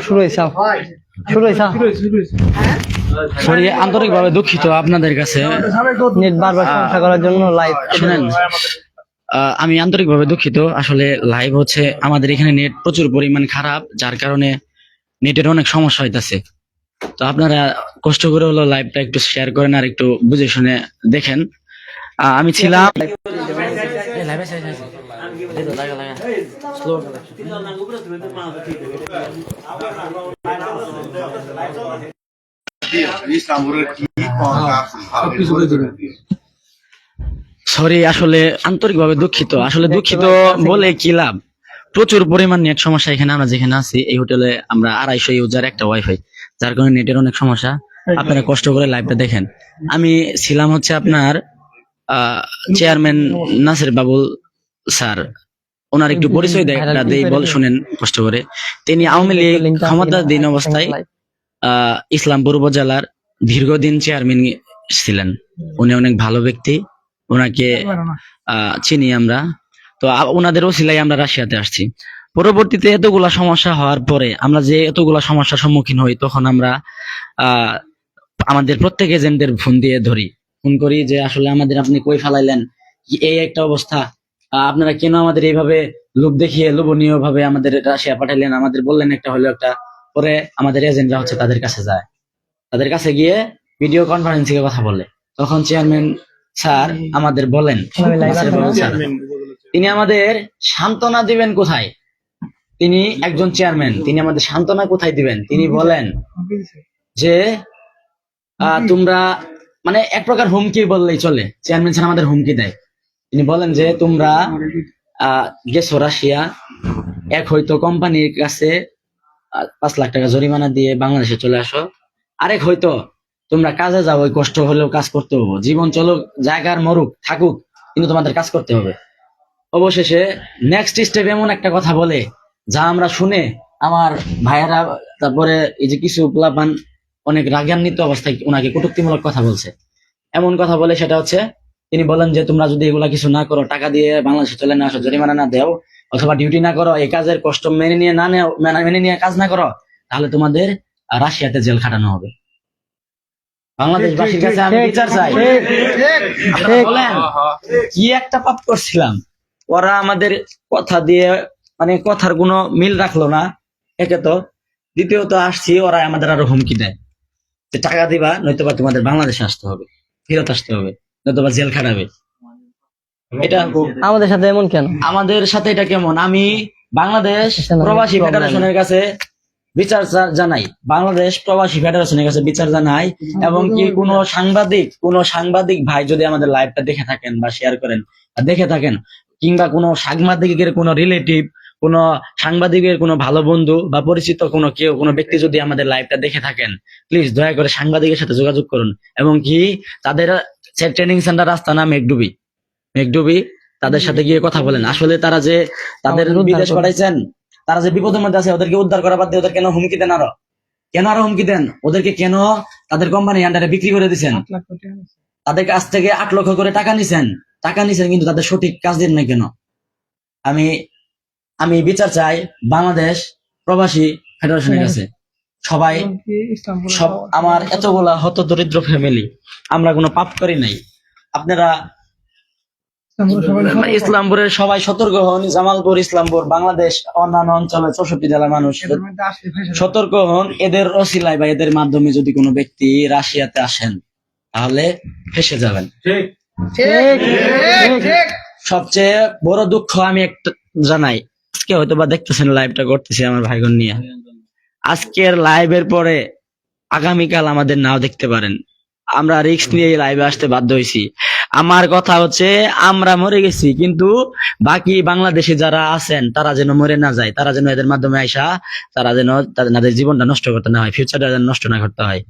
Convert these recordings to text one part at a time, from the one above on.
শুরু হয়েছে শুরু হয়েছে সরি আন্তরিকভাবে দুঃখিত আপনাদের কাছে। নেট বারবার সমস্যা করার জন্য লাইভ শুনেন আহ, আমি আন্তরিকভাবে দুঃখিত। আসলে লাইভ হচ্ছে আমাদের এখানে নেট প্রচুর পরিমাণ খারাপ যার কারণে নেটের অনেক সমস্যা হইতাছে। তো আপনারা কষ্ট করে হলো লাইভটা একটু শেয়ার করেন আর একটু বুঝে শুনে দেখেন। আমি ছিলাম সরি আসলে আন্তরিকভাবে দুঃখিত। আসলে দুঃখিত বলে কি লাভ? প্রচুর পরিমাণ নেট সমস্যা এখানে, আমরা যেখানে আছি, এই হোটেলে আমরা আড়াইশো ইউজার, একটা ওয়াইফাই যার কারণে নেটের অনেক সমস্যা। আপনারা কষ্ট করে লাইভটা দেখেন। আমি ছিলাম হচ্ছে আপনার চেয়ারম্যান নাসির বাবুল স্যার। ওনার একটু পরিচয় দেয় বল শুনেন কষ্ট করে। তিনি আওয়ামী লীগ ক্ষমতাধীন অবস্থায় আহ, ইসলামপুর উপজেলার দীর্ঘদিন চেয়ারম্যান ছিলেন। উনি অনেক ভালো ব্যক্তি ওনাকে চিনি আমরা। তো ওনাদের ওসিলাই আমরা রাশিয়াতে আসছি। পরবর্তীতে এতগুলা সমস্যা হওয়ার পরে আমরা যে এতগুলা সমস্যার সম্মুখীন হই তখন আমরা আহ, আমাদের প্রত্যেক এজেন্টদের ফোন দিয়ে ধরি। ফোন করি যে আসলে আমাদের আপনি কই ফেলাইলেন? এই একটা অবস্থা? আপনারা কেন আমাদের এইভাবে লোভ দেখিয়ে লোভনীয় ভাবে আমাদের রাশিয়া পাঠাইলেন? আমাদের বললেন একটা হলো একটা পরে আমাদের এজেন্টরা হচ্ছে তাদের কাছে যায়। তাদের কাছে গিয়ে ভিডিও কনফারেন্সিং এ কথা বলে। তখন চেয়ারম্যান স্যার আমাদের বলেন তিনি আমাদের সান্ত্বনা দিবেন কোথায়? তিনি একজন চেয়ারম্যান তিনি আমাদের সান্ত্বনা কোথায় দিবেন? তিনি বলেন যে আহ, তোমরা মানে এক প্রকার হুমকি বললেই চলে। চেয়ারম্যান স্যার আমাদের হুমকি দেয়। তিনি বলেন যে তোমরা গেছো রাশিয়া, এক হয়তো কোম্পানির কাছে পাঁচ লাখ টাকা জরিমানা দিয়ে বাংলাদেশে চলে আসো। আরেক হয়তো তোমরা কাজে যাও, ওই কষ্ট হলেও কাজ করতে হবে। জীবন চলুক, জায়গার মরুক, থাকুক, কিন্তু তোমাদের কাজ করতে হবে। অবশেষে নেক্সট স্টেপ এমন একটা কথা বলে, যা আমরা শুনে আমার ভাইয়েরা, তারপরে এই যে কিছু পোলাপান অনেক রাগান্বিত অবস্থায় ওনাকে কটুক্তিমূলক কথা বলছে। এমন কথা বলে সেটা হচ্ছে তিনি বলেন যে, তোমরা যদি এগুলা কিছু না করো, টাকা দিয়ে বাংলাদেশে চলে না আসো, জরিমানা না দেও, অথবা ডিউটি না করো, এই কাজের কষ্ট মেনে নিয়ে না নেও, মেনে নিয়ে কাজ না করো, তাহলে তোমাদের রাশিয়াতে জেল খাটানো হবে। বাংলাদেশবাসীর কাছে আমি বিচার চাই। কি একটা পাপ করছিলাম? ওরা আমাদের কথা দিয়ে মানে কথার কোনো মিল রাখল না। একে তো, দ্বিতীয়ত আসছি, ওরা আমাদের আরও হুমকি দেয়। টাকা দিবা, নয়তোবা তোমাদের বাংলাদেশে আসতে হবে, ফেরত আসতে হবে। নয়তোবা জেল খাটাবে? এটা আমাদের সাথে এমন কেন? আমাদের সাথে এটা কেমন? আমি বাংলাদেশ প্রবাসী ফেডারেশনের কাছে বিচার জানাই। বাংলাদেশ প্রবাসী ফেডারেশনের কাছে বিচার জানাই এবং কি কোনো সাংবাদিক কোনো সাংবাদিক ভাই যদি আমাদের লাইভটা দেখে থাকেন বা শেয়ার করেন দেখে থাকেন কিংবা কোনো সাংবাদিকের কোনো রিলেটিভ কোনো সাংবাদিকের কোনো ভালো বন্ধু বা পরিচিত কোনো কেউ কোনো ব্যক্তি যদি আমাদের লাইভটা দেখে থাকেন প্লিজ দয়া করে সাংবাদিকের সাথে যোগাযোগ করুন। এবং কি তাদের ট্রেনিং সেন্টার আস্তানা মেঘডুবি? মেঘডুবি তাদের সাথে গিয়ে কথা বলেন। আসলে তারা যে তাদের বিদেশ। পাঠাইছেন তারা যে বিপদের মধ্যে আছে ওদেরকে উদ্ধার করা বাদ দিয়ে ওদের কেন হুমকি দেন আরও? কেন আরও হুমকি দেন? ওদেরকে কেন তাদের কোম্পানি আন্ডারে বিক্রি করে দিচ্ছেন তাদের কাছ থেকে আট লক্ষ করে টাকা নিছেন। টাকা নিছেন কিন্তু তাদের সঠিক কাজ দেন না কেন? আমি আমি বিচার চাই বাংলাদেশ প্রবাসী ফেডারেশনের কাছে। সবাই সব আমার এতগুলা হত দরিদ্র ফ্যামিলি আমরা কোনো পাপ করি নাই। আপনারা মানে ইসলামপুরের সবাই সতর্ক হন জামালপুর ইসলামপুর বাংলাদেশ অন্যান্য অঞ্চলে চৌষট্টি জেলার মানুষ। সতর্ক। হন এদের অসিলায় বা এদের মাধ্যমে যদি কোনো ব্যক্তি রাশিয়াতে আসেন তাহলে ফেসে যাবেন। সবচেয়ে বড় দুঃখ আমি একটা জানাই। আজকে হয়তো বা দেখতেছেন লাইভটা করতেছি আমার ভাইগন নিয়ে। আজকের লাইভের পরে আগামীকাল আমাদের নাও দেখতে পারেন। আমরা রিস্ক নিয়ে লাইভে আসতে বাধ্য হয়েছি। আমার কথা হচ্ছে, আমরা মরে গেছি, কিন্তু বাকি বাংলাদেশে যারা আছেন, তারা যেন মরে না যায়, তারা যেন এদের মাধ্যমে আইসা, তারা যেন তাদের জীবনটা নষ্ট করতে না হয় ফিউচারটা যেন নষ্ট না করতে হয়।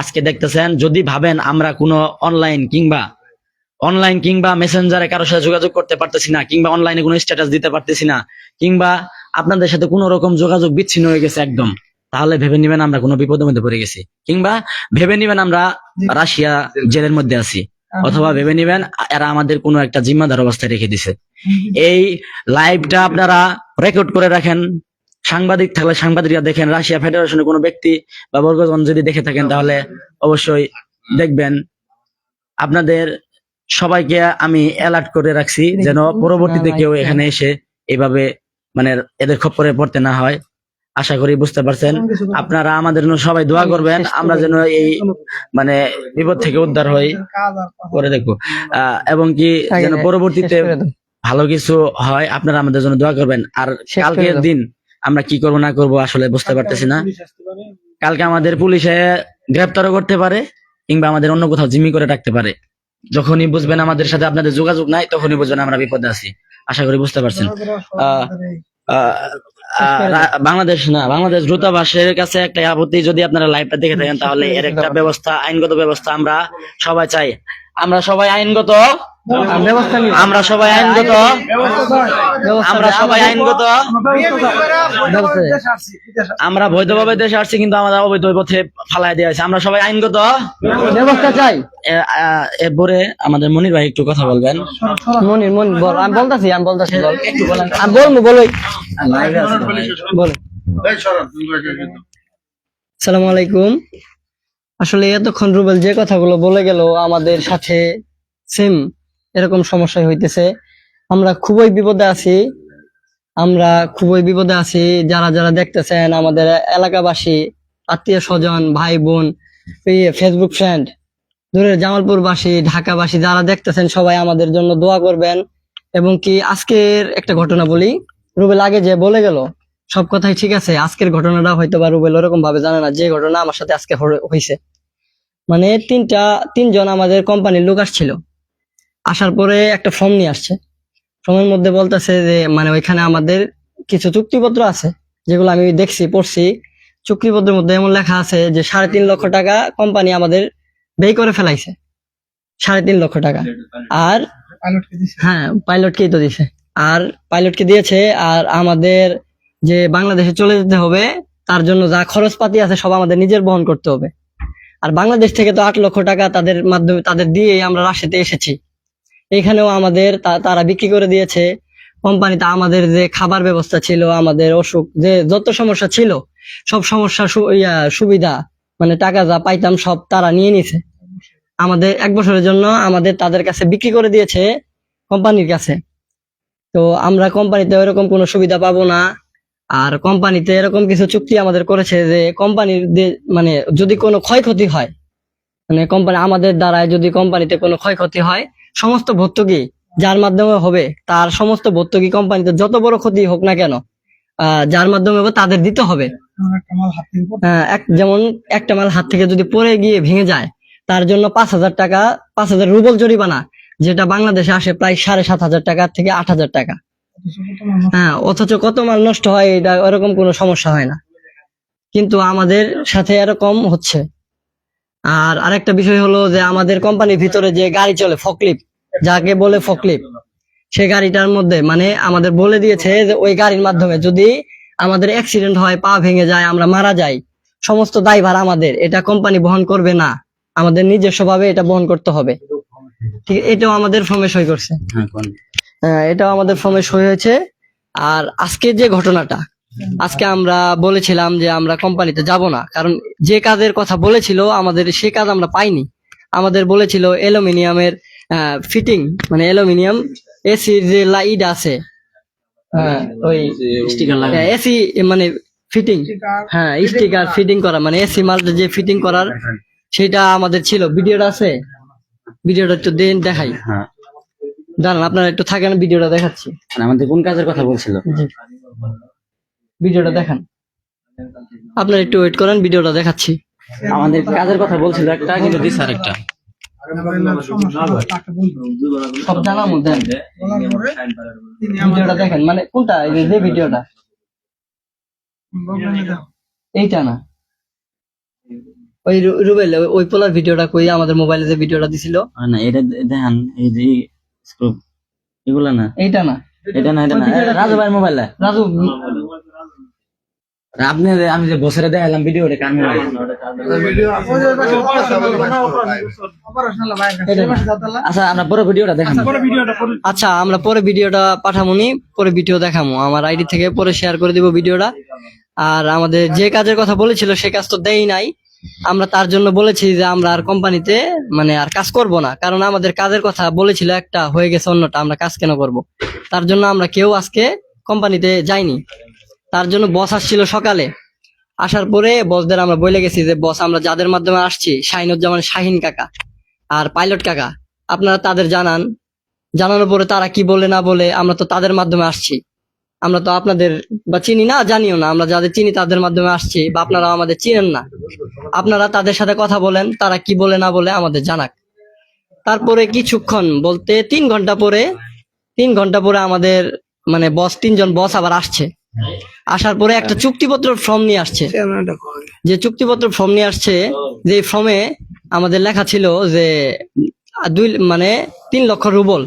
আজকে দেখতেছেন, যদি ভাবেন আমরা কোনো অনলাইন কিংবা অনলাইন কিংবা মেসেঞ্জারে কারোর সাথে যোগাযোগ করতে পারতেছি না, কিংবা অনলাইনে কোনো স্ট্যাটাস দিতে পারতেছি না, কিংবা আপনাদের সাথে কোনো রকম যোগাযোগ বিচ্ছিন্ন হয়ে গেছে একদম। তাহলে ভেবে নিবেন আমরা কোনো বিপদের মধ্যে পড়ে গেছি। কিংবা ভেবে নিবেন আমরা রাশিয়া জেলের মধ্যে আছি। অথবা ভেবে নিবেন এরা আমাদের কোনো একটা জিম্মাদার অবস্থায় রেখে দিছে। এই লাইভটা আপনারা রেকর্ড করে রাখেন। সাংবাদিক থাকলে সাংবাদিকরা দেখেন, রাশিয়া ফেডারেশনের কোনো ব্যক্তি বা বর্গজন যদি দেখে থাকেন, তাহলে অবশ্যই দেখবেন। আপনাদের সবাইকে আমি অ্যালার্ট করে রাখছি যেন পরবর্তীতে কেউ এখানে এসে এইভাবে মানে এদের খপ্পরে পড়তে না হয়। আশা করি বুঝতে পারছেন। আপনারা আমাদের জন্য সবাই দোয়া করবেন। আমরা যেন এই মানে বিপদ থেকে উদ্ধার হই। করে দেখব। এবং কি যেন পরবর্তীতে। ভালো কিছু হয় আপনারা আমাদের জন্য দোয়া করবেন। আর কালকের দিন আমরা কি করব না করব আসলে বুঝতে পারতেছি না। কালকে আমাদের পুলিশে গ্রেপ্তারও করতে পারে কিংবা আমাদের অন্য কোথাও জিম্মি করে রাখতে পারে। যখনই বুঝবেন আমাদের সাথে আপনাদের যোগাযোগ নাই তখনই বুঝবেন আমরা বিপদে আছি। আশা করি বুঝতে পারছেন আহ, আহ, আহ, বাংলাদেশ না বাংলাদেশ দূতাবাসের কাছে একটা আপত্তি যদি আপনারা লাইভটা দেখে থাকেন তাহলে এর একটা ব্যবস্থা আইনগত ব্যবস্থা আমরা সবাই চাই আমরা সবাই আইনগত। আমরা সবাই আইনগত। আমরা সবাই আইনগত। আমরা বৈধভাবে দেশে আসছি কিন্তু আমাদের অবৈধ পথে ফালাই দেওয়া হয়েছে। আমরা সবাই আইনগত। ব্যবস্থা চাই। এরপরে আমাদের মনির ভাই একটু কথা বলবেন। মনির মনির বল। আমি বলতাছি আমি বলতাছি বল। আমি বলব বলোই বলো সালাম আলাইকুম। আসলে এতক্ষণ রুবেল যে কথাগুলো বলে গেল আমাদের সাথে সেম এরকম সমস্যা হইতেছে। আমরা খুবই বিপদে আছি। আমরা খুবই বিপদে আছি। যারা যারা দেখতেছেন আমাদের এলাকাবাসী, আত্মীয় স্বজন, ভাই, বোন ফেসবুক ফ্রেন্ড দূরের জামালপুরবাসী, ঢাকাবাসী, যারা দেখতেছেন সবাই আমাদের জন্য দোয়া করবেন। এবং কি আজকের একটা ঘটনা বলি। রুবেল আগে যে বলে গেল, সব কথাই ঠিক আছে। আজকের ঘটনাটা হয়তো বা রুবেল ওরকম ভাবে জানে না। যে ঘটনা আমার সাথে আজকে হয়ে- হয়েছে মানে তিনটা তিনজন আমাদের কোম্পানির লোক আসছিল। আসার পরে একটা ফর্ম নিয়ে আসছে। ফর্মের মধ্যে বলতেছে যে মানে ওইখানে আমাদের কিছু চুক্তিপত্র আছে, যেগুলো আমি দেখছি, পড়ছি। চুক্তিপত্রের মধ্যে এমন লেখা আছে যে, সাড়ে তিন লক্ষ টাকা কোম্পানি আমাদের ব্যয় করে ফেলাইছে। সাড়ে তিন লক্ষ টাকা। আর হ্যাঁ পাইলটকেই তো দিছে। আর পাইলটকে দিয়েছে, আর আমাদের যে বাংলাদেশে চলে যেতে হবে, তার জন্য যা খরচপাতি আছে, সব আমাদের নিজের বহন করতে হবে। আর বাংলাদেশ থেকে তো আট লক্ষ টাকা তাদের মাধ্যমে, তাদের দিয়ে আমরা রাশিতে এসেছি। এখানেও আমাদের তারা বিক্রি করে দিয়েছে। কোম্পানিতে আমাদের যে খাবার ব্যবস্থা ছিল, আমাদের অসুখ, যে যত সমস্যা ছিল, সব সমস্যা সুবিধা মানে টাকা যা পাইতাম সব তারা নিয়ে নিছে। আমাদের এক বছরের জন্য আমাদের তাদের কাছে বিক্রি করে দিয়েছে কোম্পানির কাছে। তো আমরা কোম্পানিতে ওইরকম কোনো সুবিধা পাবো না। আর কোম্পানিতে এরকম কিছু চুক্তি আমাদের করেছে যে কোম্পানির মানে যদি কোনো ক্ষয়ক্ষতি হয় মানে কোম্পানি, আমাদের দ্বারায় যদি কোম্পানিতে কোনো ক্ষয়ক্ষতি হয় সমস্ত ভর্তুকি যার মাধ্যমে হবে তার সমস্ত ভর্তুকি কোম্পানিতে যত বড় ক্ষতি হোক না কেন যার মাধ্যমে হবে তাদের দিতে হবে। হ্যাঁ, যেমন একটা মাল হাত থেকে যদি পড়ে গিয়ে ভেঙে যায় তার জন্য পাঁচ হাজার টাকা পাঁচ হাজার রুবল জরিমানা যেটা বাংলাদেশে আসে প্রায় সাড়ে সাত হাজার টাকা থেকে আট হাজার টাকা। হ্যাঁ অথচ কত মাল নষ্ট হয় এটা ওরকম কোনো সমস্যা হয় না। কিন্তু আমাদের সাথে এরকম হচ্ছে। আর আরেকটা বিষয় হলো যে আমাদের কোম্পানির ভিতরে যে গাড়ি চলে ফকলিপ যাকে বলে ফকলিপ সে গাড়িটার মধ্যে মানে আমাদের বলে দিয়েছে যে ওই গাড়ির মাধ্যমে যদি আমাদের অ্যাক্সিডেন্ট হয় পা ভেঙে যায় আমরা মারা যাই সমস্ত দায়ভার আমাদের এটা কোম্পানি বহন করবে না। আমাদের নিজস্ব ভাবে এটা বহন করতে হবে। ঠিক এটাও আমাদের ফর্মে সই করছে। হ্যাঁ, এটাও আমাদের ফর্মে সই হয়েছে। আর আজকে যে ঘটনাটা আজকে আমরা বলেছিলাম যে আমরা কোম্পানিতে যাব না কারণ যে কাজের কথা বলেছিল আমাদের সে কাজ আমরা পাইনি। আমাদের বলেছিল অ্যালুমিনিয়ামের ফিটিং মানে অ্যালুমিনিয়াম এসির যে লাইট আছে হ্যাঁ ওই এসি মানে ফিটিং হ্যাঁ স্টিকার ফিটিং করা মানে এসি মালটা যে ফিটিং করার সেটা আমাদের ছিল। ভিডিওটা আছে? ভিডিওটা একটু দেন দেখাই। হ্যাঁ। দাঁড়ান আপনারা একটু থাকেন ভিডিওটা দেখাচ্ছি। মানে আমাদের কোন কাজের কথা বলছিল? ভিডিওটা দেখান। আপনারা একটু ওয়েট করেন ভিডিওটা দেখাচ্ছি। আমাদের কাজের কথা বলছিল একটা কিন্তু দিস আর একটা সব জানার মধ্যে ভিডিওটা দেখেন মানে কোনটা? এই যে- ভিডিওটা। এইটা না। ওই রুবেল ওই- ওই পোলার ভিডিওটা কই? আমাদের মোবাইলে যে ভিডিওটা দিছিল। না এটা দেখেন এই যে স্ক্রুপ এগুলা না। এইটা না। এটা না এটা না রাজু ভাই মোবাইল। রাজু আপনি আমি যে বছরে দেখালাম ভিডিওটা কান আচ্ছা আমরা পরে ভিডিওটা দেখান আচ্ছা আমরা পরে ভিডিওটা পাঠামুনি পরে ভিডিও দেখামু। আমার আইডি থেকে পরে শেয়ার করে দিব ভিডিওটা আর আমাদের যে কাজের কথা বলেছিল সে কাজ তো দেই নাই। আমরা তার জন্য বলেছি যে আমরা আর কোম্পানিতে মানে আর কাজ করব না। কারণ আমাদের কাজের কথা বলেছিল একটা হয়ে গেছে অন্যটা আমরা কাজ কেন করব? তার জন্য আমরা কেউ আজকে কোম্পানিতে যাইনি। তার জন্য বস আসছিল সকালে। আসার পরে বসদের আমরা বলে গেছি যে বস আমরা যাদের মাধ্যমে আসছি, শাহিনুজ্জামান শাহিন কাকা আর পাইলট কাকা, আপনারা তাদের জানান। জানানোর পরে তারা কি বলে না বলে আমরা তো তাদের মাধ্যমে আসছি। আমরা তো আপনাদের বা চিনি না, জানিও না, আমরা যাদের চিনি তাদের মাধ্যমে আসছি বা আপনারা আমাদের চিনেন না। আপনারা তাদের সাথে কথা বলেন, তারা কি বলে না বলে আমাদের জানাক। তারপরে কিছুক্ষণ বলতে তিন ঘণ্টা পরে, তিন ঘণ্টা পরে আমাদের মানে বস তিনজন বস আবার আসছে। আসার পরে একটা চুক্তিপত্র ফর্ম নিয়ে আসছে। যে চুক্তিপত্র ফর্ম নিয়ে আসছে যে ফর্মে আমাদের লেখা ছিল যে দুই মানে তিন লক্ষ রুবল।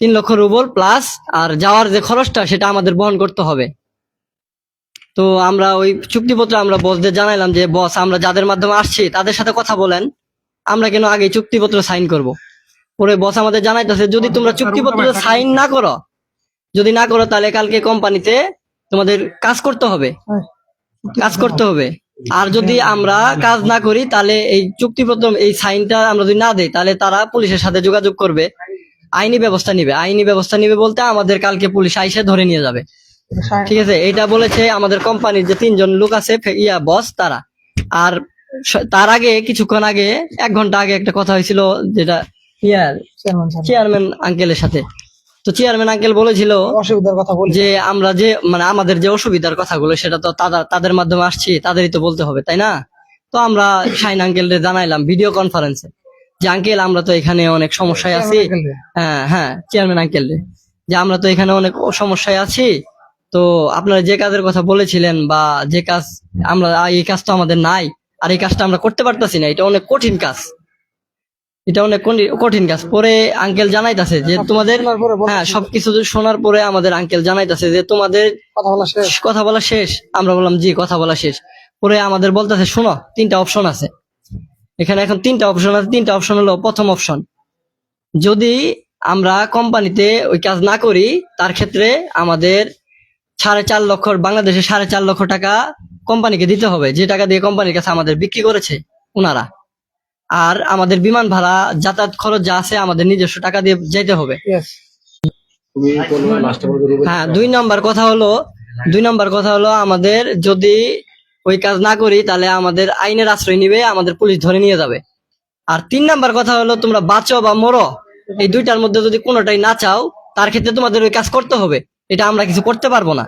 তিন লক্ষ রুবল প্লাস আর যাওয়ার যে খরচটা সেটা আমাদের বহন করতে হবে। তো আমরা ওই চুক্তিপত্র আমরা বসদের জানাইলাম যে বস আমরা যাদের মাধ্যমে আসছি তাদের সাথে কথা বলেন। আমরা কেন আগে চুক্তিপত্র সাইন করব? পরে বস আমাদের জানাইতেছে যদি তোমরা চুক্তিপত্র সাইন না করো যদি না করো তাহলে কালকে কোম্পানিতে তোমাদের কাজ করতে হবে। কাজ করতে হবে। আর যদি আমরা কাজ না করি তাহলে এই চুক্তিপত্র এই সাইনটা আমরা যদি না দেই তাহলে তারা পুলিশের সাথে যোগাযোগ করবে। আইনি ব্যবস্থা নিবে। আইনি ব্যবস্থা নিবে বলতে আমাদের কালকে পুলিশ আইসে ধরে নিয়ে যাবে। ঠিক আছে? এটা বলেছে আমাদের কোম্পানির যে তিনজন লোক আছে ইয়া বস তারা। আর তার আগে কিছুক্ষণ আগে এক ঘণ্টা আগে একটা কথা হয়েছিল যেটা ইয়ার চেয়ারম্যান আঙ্কেলের সাথে। তো চেয়ারম্যান আঙ্কেল বলেছিল অসুবিধার কথা বলি যে আমরা যে মানে আমাদের যে অসুবিধার কথাগুলো সেটা তো তাদের তাদের মাধ্যমে আসছি তাদেরই তো বলতে হবে তাই না? তো আমরা শাইন আঙ্কেলরে জানাইলাম ভিডিও কনফারেন্সে যে আঙ্কেল আমরা তো এখানে অনেক সমস্যায় আছি। হ্যাঁ হ্যাঁ চেয়ারম্যান আঙ্কেল যে আমরা তো এখানে অনেক সমস্যায় আছি। তো আপনারা যে কাজের কথা বলেছিলেন বা যে কাজ আমরা এই কাজ তো আমাদের নাই আর এই কাজটা আমরা করতে পারতাছি না এটা অনেক কঠিন কাজ। এটা অনেক কঠিন কাজ। পরে আঙ্কেল জানাইতাছে যে তোমাদের পরে বলতেছে। হ্যাঁ সবকিছু শোনার পরে আমাদের আঙ্কেল জানাইতাছে যে তোমাদের শেষ। কথা বলা শেষ। আমরা বললাম জি কথা বলা শেষ। পরে আমাদের বলতেছে শোনো তিনটা অপশন আছে। এখানে এখন তিনটা অপশন আছে। তিনটা অপশন হলো প্রথম অপশন যদি আমরা কোম্পানিতে ওই কাজ না করি তার ক্ষেত্রে আমাদের সাড়ে চার লক্ষ বাংলাদেশে সাড়ে চার লক্ষ টাকা কোম্পানিকে দিতে হবে। যে টাকা দিয়ে কোম্পানির কাছে আমাদের বিক্রি করেছে ওনারা আর আমাদের বিমান ভাড়া যাতায়াত খরচ যা আছে আমাদের নিজস্ব টাকা দিয়ে যেতে হবে। হ্যাঁ দুই নম্বর কথা হলো দুই নম্বর কথা হলো আমাদের যদি ওই কাজ না করি তাহলে আমাদের আইনের আশ্রয় নিবে আমাদের পুলিশ ধরে নিয়ে যাবে। আর তিন নাম্বার কথা হলো তোমরা বাঁচো বা মরো এই দুইটার মধ্যে যদি কোনোটাই না চাও তার ক্ষেত্রে তোমাদের ওই কাজ করতে হবে। এটা আমরা কিছু করতে পারব না।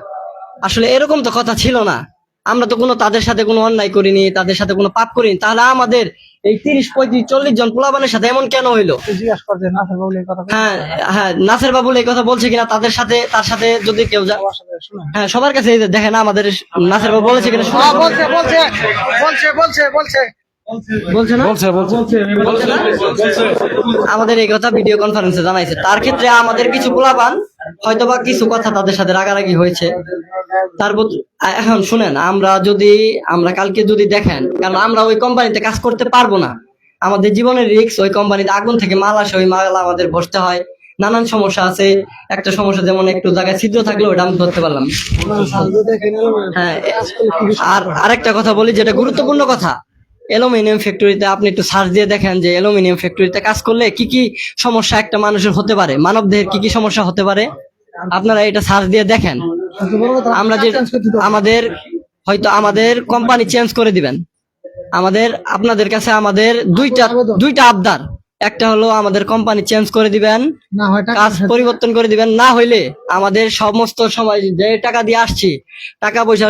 আসলে এরকম তো কথা ছিল না। আমরা তো কোনো তাদের সাথে কোনো অন্যায় করিনি তাদের সাথে কোনো পাপ করিনি। তাহলে আমাদের এই তিরিশ পঁয়ত্রিশ চল্লিশ জন পোলাবানের সাথে এমন কেন হইল? তুই জিজ্ঞাসা করছে নাসের বাবুল এই কথা হ্যাঁ হ্যাঁ নাসের বাবুল এই কথা বলছে কিনা তাদের সাথে তার সাথে যদি কেউ যা সবার সাথে শুনে হ্যাঁ সবার কাছে দেখেন আমাদের নাসের বাবু বলেছে কিনা হ্যাঁ, বলছে বলছে বলছে বলছে বলছে? আমাদের এই কথা ভিডিও কনফারেন্সে জানাইছে। তার ক্ষেত্রে আমাদের কিছু পোলাপান হয়তো বা কিছু কথা তাদের সাথে রাগারাগি হয়েছে। তারপর এখন শুনেন আমরা যদি আমরা কালকে যদি দেখেন কারণ আমরা ওই কোম্পানিতে কাজ করতে পারব না। আমাদের জীবনের রিস্ক ওই কোম্পানিতে আগুন থেকে মাল আসে ওই মাল আমাদের বসতে হয়। নানান সমস্যা আছে। একটা সমস্যা যেমন একটু জায়গায় ছিদ্র থাকলে ওটা আমি ধরতে পারলাম। হ্যাঁ আর আরেকটা কথা বলি যেটা গুরুত্বপূর্ণ কথা। অ্যালুমিনিয়াম ফ্যাক্টরিতে আপনি একটু সার্চ দিয়ে দেখেন যে অ্যালুমিনিয়াম ফ্যাক্টরিতে কাজ করলে কি কি সমস্যা একটা মানুষের হতে পারে? মানব দেহের কি কি সমস্যা হতে পারে? আপনারা এটা সার্চ দিয়ে দেখেন। আমরা যে আমাদের হয়তো আমাদের কোম্পানি চেঞ্জ করে দিবেন। আমাদের আপনাদের কাছে আমাদের দুইটা দুইটা আবদার। একটা হলো আমাদের কোম্পানি চেঞ্জ করে দিবেন কাজ পরিবর্তন করে দিবেন। না হইলে আমাদের সমস্ত সময় যে টাকা দিয়ে আসছি টাকা পয়সা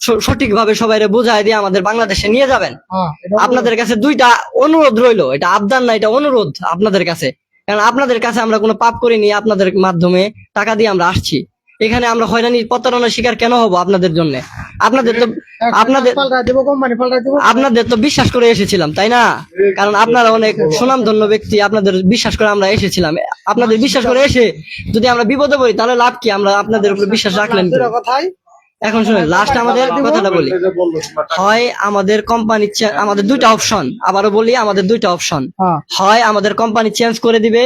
সঠিকভাবে সবাই বোঝায় দিয়ে আমাদের বাংলাদেশে নিয়ে যাবেন। হ্যাঁ, আপনাদের কাছে দুইটা অনুরোধ রইল। এটা আবদার না এটা অনুরোধ আপনাদের কাছে। কারণ আপনাদের কাছে আমরা কোনো পাপ করিনি আপনাদের মাধ্যমে টাকা দিয়ে আমরা আসছি। এখানে আমরা হয়রানি প্রতারণার শিকার কেন হব আপনাদের জন্য? আপনাদের তো আপনাদের আপনাদের তো বিশ্বাস করে এসেছিলাম তাই না? কারণ আপনারা অনেক সুনামধন্য ব্যক্তি আপনাদের বিশ্বাস করে আমরা এসেছিলাম। আপনাদের বিশ্বাস করে এসে যদি আমরা বিপদে পড়ি তাহলে লাভ কি? আমরা আপনাদের উপর বিশ্বাস রাখলেন কি? দুটো কথাই এখন শুনুন লাস্ট আমাদের কথাটা বলি। হয় আমাদের কোম্পানি আমাদের দুইটা অপশন আবারও বলি আমাদের দুইটা অপশন হ্যাঁ। হয় আমাদের কোম্পানি চেঞ্জ করে দিবে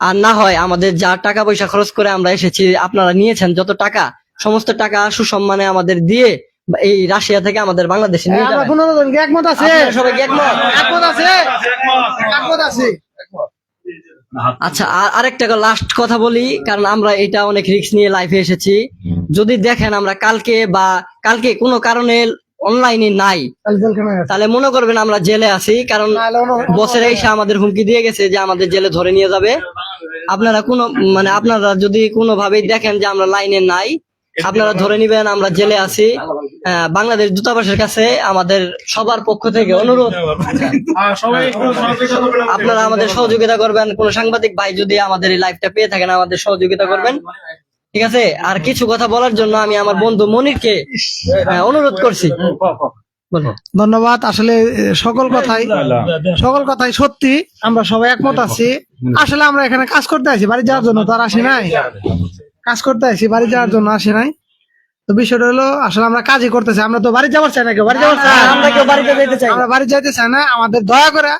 আর না হয় আমাদের যা টাকা পয়সা খরচ করে আমরা এসেছি আপনারা নিয়েছেন যত টাকা সমস্ত টাকা সুসম্মানে আমাদের দিয়ে বা এই রাশিয়া থেকে আমাদের বাংলাদেশে নিয়ে আমরা যাবেন। পনেরো জন একমত আছে সবাই একমত? একমত আছে একমত আছে। আচ্ছা আর আরেকটা লাস্ট কথা বলি কারণ আমরা এটা অনেক রিস্ক নিয়ে লাইফে এসেছি। যদি দেখেন আমরা কালকে বা কালকে কোনো কারণে অনলাইনে নাই তাহলে মনে করবেন আমরা জেলে আছি কারণ বসের এসে আমাদের হুমকি দিয়ে গেছে যে আমাদের জেলে ধরে নিয়ে যাবে। আপনারা কোনো মানে আপনারা যদি কোনো ভাবেই দেখেন যে আমরা লাইনে নাই আপনারা ধরে নিবেন আমরা জেলে আছি। আহ, বাংলাদেশ দূতাবাসের কাছে আমাদের সবার পক্ষ থেকে অনুরোধ। আপনারা আমাদের সহযোগিতা করবেন। কোন সাংবাদিক ভাই যদি আমাদের এই লাইভটা পেয়ে থাকেন আমাদের সহযোগিতা করবেন। ঠিক আছে? আর কিছু কথা বলার জন্য আমি আমার বন্ধু মনিরকে আহ, অনুরোধ করছি। ধন্যবাদ আসলে সকল কথাই সকল কথাই সত্যি আমরা সবাই একমত আছি। আসলে আমরা এখানে কাজ করতে আছি বাড়ি যাওয়ার জন্য তো আর আসি নাই। কাজ করতে আছি বাড়ি যাওয়ার জন্য আসি নাই। তো বিষয়টা হলো আসলে আমরা কাজই করতেছি আমরা তো বাড়ি যাওয়ার চাই না কেউ বাড়ি যাওয়ার চাই আমরা কেউ বাড়িতে যেতে চাই আমরা বাড়ি যাইতে চাই না আমাদের দয়া করে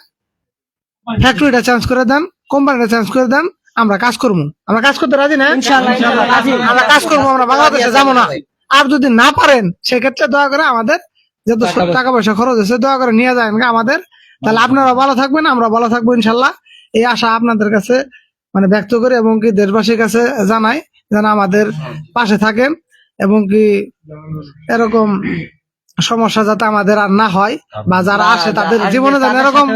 ফ্যাক্টরিটা চেঞ্জ করে দেন কোম্পানিটা চেঞ্জ করে দেন আমরা কাজ করব। আমরা কাজ করতে রাজি না। আমরা কাজ করব আমরা বাংলাদেশে যাব না। আর যদি না পারেন সেক্ষেত্রে দয়া করে আমাদের যত টাকা পয়সা। খরচ হচ্ছে দয়া করে নিয়ে যাবেন আমাদের। তাহলে আপনারা ভালো থাকবেন আমরা ভালো থাকব ইনশাল্লাহ এই আশা আপনাদের কাছে মানে ব্যক্ত করে এবং কি দেশবাসীর কাছে জানাই যেন আমাদের পাশে থাকেন এবং কি এরকম সমস্যা যাতে আমাদের আর না হয় বা যারা আসে তাদের জীবনে যেন এরকম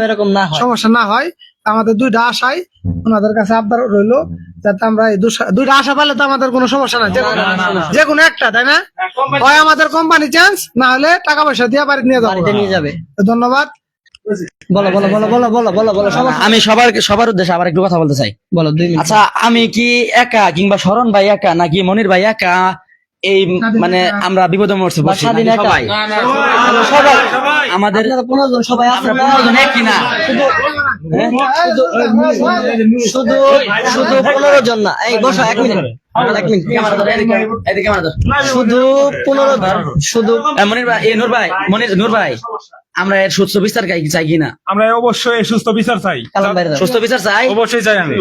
সমস্যা না হয় আমাদের দুইটা আশাই ওনাদের কাছে আবদার রইল যাতে আমরা এই দুইটা আশা পালে তো আমাদের কোনো সমস্যা নাই যে কোনো- একটা তাই না? হয় আমাদের কোম্পানি চান্স না হলে টাকা পয়সা দিয়ে বাড়ি নিয়ে যাব নিয়ে যাবে। ধন্যবাদ। বলো বলো বলো বলো বলো বলো বলো আমি সবার সবার উদ্দেশ্যে আবার একটু কথা বলতে চাই। বলো আচ্ছা আমি কি একা কিংবা শরণ ভাই একা নাকি মনির ভাই একা এই মানে আমরা বিপদে মরছি বা স্বাধীন সবাই? আমাদের পনেরো জন সবাই আমরা পনেরো জন একই না। শুধু শুধু পনেরো জন না। এই বসো এক মিনিট। ধরো। শুধু পনেরো শুধু এ, মনির ভাই এ নূর ভাই মনির নূর ভাই। আমরা এর সুস্থ বিচার চাই চাই কিনা? আমরা অবশ্যই সুস্থ বিচার চাই। সুস্থ বিচার চাই? অবশ্যই চাই আমি।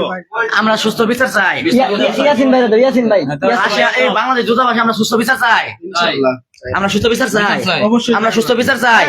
আমরা সুস্থ বিচার চাই। ইয়া- ইয়া- ইয়াসিন বাইরে দাও ইয়াসিন ভাই। এই বাংলাদেশ দূতাবাসে আমরা সুস্থ বিচার চাই। আমরা সুস্থ বিচার চাই। আমরা সুস্থ বিচার চাই।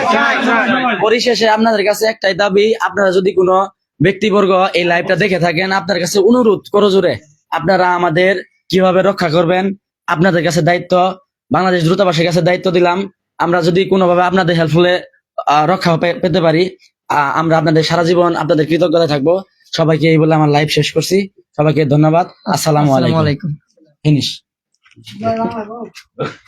পরিশেষে আপনাদের কাছে একটাই দাবি আপনারা যদি কোনো ব্যক্তিবর্গ এই লাইভটা দেখে থাকেন আপনার কাছে অনুরোধ করো জোরে আপনারা আমাদের কীভাবে রক্ষা করবেন? আপনাদের কাছে দায়িত্ব বাংলাদেশ দূতাবাসের কাছে দায়িত্ব দিলাম। আমরা যদি কোনোভাবে আপনাদের হেল্পফুলে রক্ষা পে- পেতে পারি। আহ, আমরা আপনাদের সারা জীবন আপনাদের কৃতজ্ঞতা থাকব। সবাইকে এই বলে আমার লাইভ শেষ করছি। সবাইকে ধন্যবাদ। আসসালামু আলাইকুম। ফিনিশ।